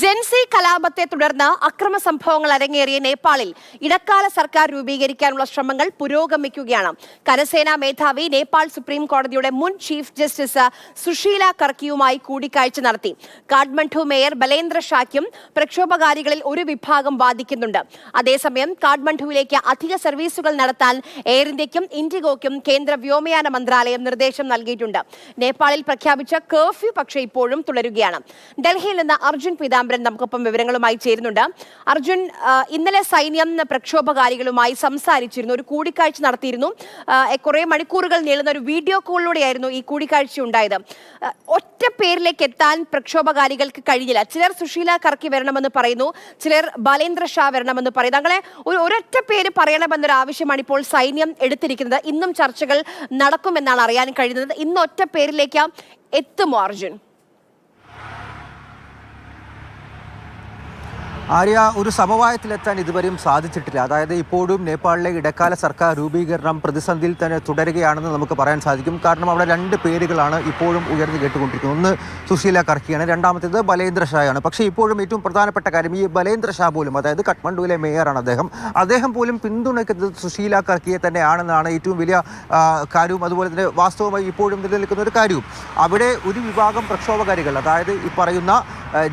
ജെൻസി കലാപത്തെ തുടർന്ന് അക്രമ സംഭവങ്ങൾ അരങ്ങേറിയ നേപ്പാളിൽ ഇടക്കാല സർക്കാർ രൂപീകരിക്കാനുള്ള ശ്രമങ്ങൾ പുരോഗമിക്കുകയാണ്. കരസേനാ മേധാവി നേപ്പാൾ സുപ്രീം കോടതിയുടെ മുൻ ചീഫ് ജസ്റ്റിസ് സുശീല കർക്കിയുമായി കൂടിക്കാഴ്ച നടത്തി. കാഠ്മണ്ഡു മേയർ ബലേന്ദ്ര ഷായ്ക്കും പ്രക്ഷോഭകാരികളിൽ ഒരു വിഭാഗം വാദിക്കുന്നുണ്ട്. അതേസമയം കാഠ്മണ്ഡുവിലേക്ക് അധിക സർവീസുകൾ നടത്താൻ എയർ ഇന്ത്യക്കും ഇൻഡിഗോയ്ക്കും കേന്ദ്ര വ്യോമയാന മന്ത്രാലയം നിർദ്ദേശം നൽകിയിട്ടുണ്ട്. നേപ്പാളിൽ പ്രഖ്യാപിച്ച കർഫ്യൂ പക്ഷേ ഇപ്പോഴും തുടരുകയാണ്. ഡൽഹിയിൽ നിന്ന് അർജുൻ പീതാംബരൻ നമുക്കൊപ്പം വിവരങ്ങളുമായി ചേരുന്നുണ്ട്. അർജുൻ ഇന്നലെ സൈന്യം പ്രക്ഷോഭകാരികളുമായി സംസാരിച്ചിരുന്നു ഒരു കൂടിക്കാഴ്ച നടത്തിയിരുന്നു. കുറെ മണിക്കൂറുകൾ നീളുന്ന ഒരു വീഡിയോ കോളിലൂടെയായിരുന്നു ഈ കൂടിക്കാഴ്ച ഉണ്ടായത്. ഒറ്റ പേരിലേക്ക് എത്താൻ പ്രക്ഷോഭകാരികൾക്ക് കഴിഞ്ഞില്ല. ചിലർ സുശീല കർക്കി വരണമെന്ന് പറയുന്നു ചിലർ ബാലേന്ദ്ര ഷാ വരണമെന്ന് പറയുന്നു. അങ്ങനെ ഒരു ഒരൊറ്റ പേര് പറയണമെന്നൊരു ആവശ്യമാണ് ഇപ്പോൾ സൈന്യം എടുത്തിരിക്കുന്നത്. ഇന്നും ചർച്ചകൾ നടക്കുമെന്നാണ് അറിയാൻ കഴിയുന്നത്. ഇന്ന് ഒറ്റ പേരിലേക്ക് എത്തുമോ അർജുൻ? ആര്യ ഒരു സമവായത്തിലെത്താൻ ഇതുവരെയും സാധിച്ചിട്ടില്ല. അതായത് ഇപ്പോഴും നേപ്പാളിലെ ഇടക്കാല സർക്കാർ രൂപീകരണം പ്രതിസന്ധിയിൽ തന്നെ തുടരുകയാണെന്ന് നമുക്ക് പറയാൻ സാധിക്കും. കാരണം അവിടെ രണ്ട് പേരുകളാണ് ഇപ്പോഴും ഉയർന്നു കേട്ടുകൊണ്ടിരിക്കുന്നത്. ഒന്ന് സുശീല കർക്കിയാണ് രണ്ടാമത്തേത് ബലേന്ദ്ര ഷായാണ്. പക്ഷേ ഇപ്പോഴും ഏറ്റവും പ്രധാനപ്പെട്ട കാര്യം ഈ ബലേന്ദ്ര ഷാ പോലും അതായത് കഠ്മണ്ഡുവിലെ മേയറാണ് അദ്ദേഹം. അദ്ദേഹം പോലും പിന്തുണയ്ക്കുന്നത് സുശീല കർക്കിയെ തന്നെയാണെന്നാണ് ഏറ്റവും വലിയ കാര്യവും. അതുപോലെ തന്നെ വാസ്തവമായി ഇപ്പോഴും നിലനിൽക്കുന്ന ഒരു കാര്യവും. അവിടെ ഒരു വിഭാഗം പ്രക്ഷോഭകാരികൾ അതായത് ഈ പറയുന്ന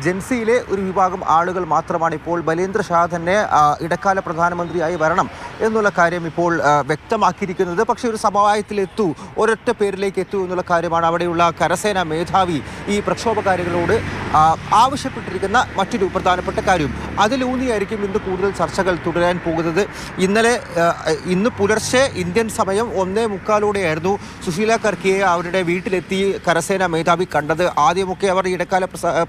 ജൻസിയിലെ ഒരു വിഭാഗം ആളുകൾ മാത്രമാണ് ഇപ്പോൾ ബലേന്ദ്ര ഷാ തന്നെ ഇടക്കാല പ്രധാനമന്ത്രിയായി വരണം എന്നുള്ള കാര്യം ഇപ്പോൾ വ്യക്തമാക്കിയിരിക്കുന്നത്. പക്ഷേ ഒരു സമവായത്തിലെത്തു ഒരൊറ്റ പേരിലേക്ക് എത്തൂ എന്നുള്ള കാര്യമാണ് അവിടെയുള്ള കരസേന മേധാവി ഈ പ്രക്ഷോഭകാരികളോട് ആവശ്യപ്പെട്ടിരിക്കുന്ന മറ്റൊരു പ്രധാനപ്പെട്ട കാര്യം. അതിലൂന്നിയായിരിക്കും ഇന്ന് കൂടുതൽ ചർച്ചകൾ തുടരാൻ പോകുന്നത്. ഇന്നലെ ഇന്ന് പുലർച്ചെ ഇന്ത്യൻ സമയം ഒന്നേ മുക്കാലോടെയായിരുന്നു സുശീല കർക്കിയെ അവരുടെ വീട്ടിലെത്തി കരസേന മേധാവി കണ്ടത്. ആദ്യമൊക്കെ അവർ ഇടക്കാല പ്രസ-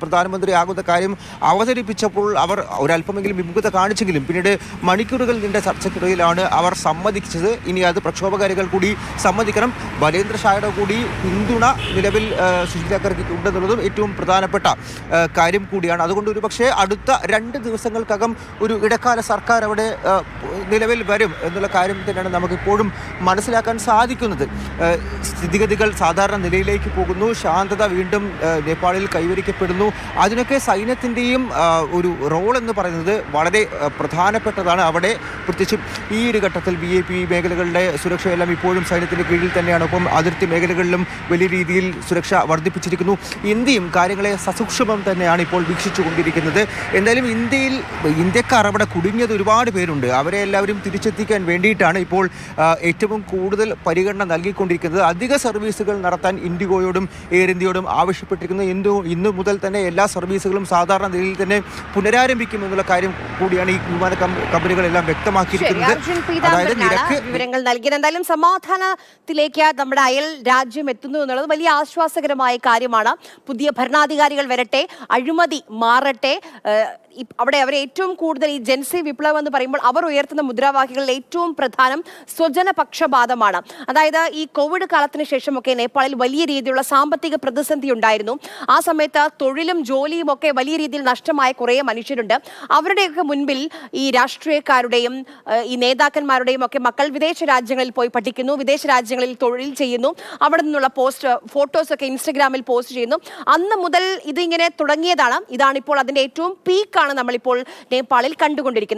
പ്രധാനമന്ത്രിയാകുന്ന കാര്യം അവതരിപ്പിച്ചപ്പോൾ അവർ ഒരല്പമെങ്കിലും വിമുഖത കാണിച്ചെങ്കിലും പിന്നീട് മണിക്കൂറുകൾ നീണ്ട ചർച്ചയ്ക്കിടയിലാണ് അവർ സമ്മതിച്ചത്. ഇനി അത് പ്രക്ഷോഭകാരികൾ കൂടി സമ്മതിക്കണം. ബലേന്ദ്ര ഷായുടെ കൂടി പിന്തുണ നിലവിൽ സുശീല കർക്കിക്ക് ഉണ്ടെന്നുള്ളതും ഏറ്റവും പ്രധാനപ്പെട്ട കാര്യം കൂടിയാണ്. അതുകൊണ്ട് ഒരു പക്ഷേ അടുത്ത രണ്ട് ദിവസങ്ങൾക്കകം ഒരു ഇടക്കാല സർക്കാർ അവിടെ നിലവിൽ വരും എന്നുള്ള കാര്യം തന്നെയാണ് നമുക്കിപ്പോഴും മനസ്സിലാക്കാൻ സാധിക്കുന്നത്. സ്ഥിതിഗതികൾ സാധാരണ നിലയിലേക്ക് പോകുന്നു. ശാന്തത വീണ്ടും നേപ്പാളിൽ കൈവരിക്കപ്പെടുന്നു. അതിനൊക്കെ സൈന്യത്തിന്റെയും ഒരു റോൾ എന്ന് പറയുന്നത് വളരെ പ്രധാനപ്പെട്ടതാണ്. അവിടെ പ്രത്യേകിച്ചും ഈ ഒരു ഘട്ടത്തിൽ ബി എ പി മേഖലകളുടെ സുരക്ഷയെല്ലാം ഇപ്പോഴും സൈന്യത്തിന്റെ കീഴിൽ തന്നെയാണ്. ഒപ്പം അതിർത്തി മേഖലകളിലും വലിയ രീതിയിൽ സുരക്ഷ വർദ്ധിപ്പിച്ചിരിക്കുന്നു. ഇന്ത്യയും കാര്യങ്ങളെ സസൂക്ഷമം തന്നെയാണ് ഇപ്പോൾ വീക്ഷിച്ചുകൊണ്ടിരിക്കുന്നത്. എന്തായാലും ഇന്ത്യയിൽ ഇന്ത്യക്കാർ അവിടെ കുടുങ്ങിയത് ഒരുപാട് പേരുണ്ട്. അവരെ എല്ലാവരും തിരിച്ചെത്തിക്കാൻ വേണ്ടിയിട്ടാണ് ഇപ്പോൾ ഏറ്റവും കൂടുതൽ പരിഗണന നൽകിക്കൊണ്ടിരിക്കുന്നത്. അധിക സർവീസുകൾ നടത്താൻ ഇൻഡിഗോയോടും എയർ ഇന്ത്യയോടും ആവശ്യപ്പെട്ടിരിക്കുന്നത് ഇന്ന് ഇന്നു മുതൽ തന്നെ എല്ലാ സർവീസുകളും സാധാരണ നിലയിൽ തന്നെ പുനരാരംഭിക്കും എന്നുള്ള കാര്യം കൂടിയാണ് ഈ വിമാന കമ്പനികളെല്ലാം വ്യക്തമാക്കിയിരിക്കുന്നത്. അതായത് നിരക്ക് വിവരങ്ങൾ നൽകിയത് എന്തായാലും സമാധാനത്തിലേക്ക് നമ്മുടെ അയൽ രാജ്യം എത്തുന്നു എന്നുള്ളത് വലിയ ആശ്വാസകരമായ കാര്യമാണ്. പുതിയ ഭരണാധികാരികൾ വരട്ടെ അഴിമതി മാറട്ടെ അവിടെ അവർ ഏറ്റവും കൂടുതൽ ഈ ജൻസി വിപ്ലവം എന്ന് പറയുമ്പോൾ അവർ ഉയർത്തുന്ന മുദ്രാവാക്യങ്ങളിൽ ഏറ്റവും പ്രധാനം സ്വജന പക്ഷപാതമാണ് അതായത് ഈ കോവിഡ് കാലത്തിന് ശേഷമൊക്കെ നേപ്പാളിൽ വലിയ രീതിയിലുള്ള സാമ്പത്തിക പ്രതിസന്ധി ഉണ്ടായിരുന്നു. ആ സമയത്ത് തൊഴിലും ജോലിയും ഒക്കെ വലിയ രീതിയിൽ നഷ്ടമായ കുറേ മനുഷ്യരുണ്ട്. അവരുടെയൊക്കെ മുൻപിൽ ഈ രാഷ്ട്രീയക്കാരുടെയും ഈ നേതാക്കന്മാരുടെയും ഒക്കെ മക്കൾ വിദേശ രാജ്യങ്ങളിൽ പോയി പഠിക്കുന്നു വിദേശ രാജ്യങ്ങളിൽ തൊഴിൽ ചെയ്യുന്നു. അവിടെ നിന്നുള്ള പോസ്റ്റ് ഫോട്ടോസ് ഒക്കെ ഇൻസ്റ്റഗ്രാമിൽ പോസ്റ്റ് ചെയ്യുന്നു. അന്ന് മുതൽ ഇതിങ്ങനെ തുടങ്ങിയതാണ്. ഇതാണ് ഇപ്പോൾ അതിന്റെ ഏറ്റവും പീക്കാണ് നമ്മളിപ്പോൾ നേപ്പാളിൽ കണ്ടുകൊണ്ടിരിക്കുന്നത്.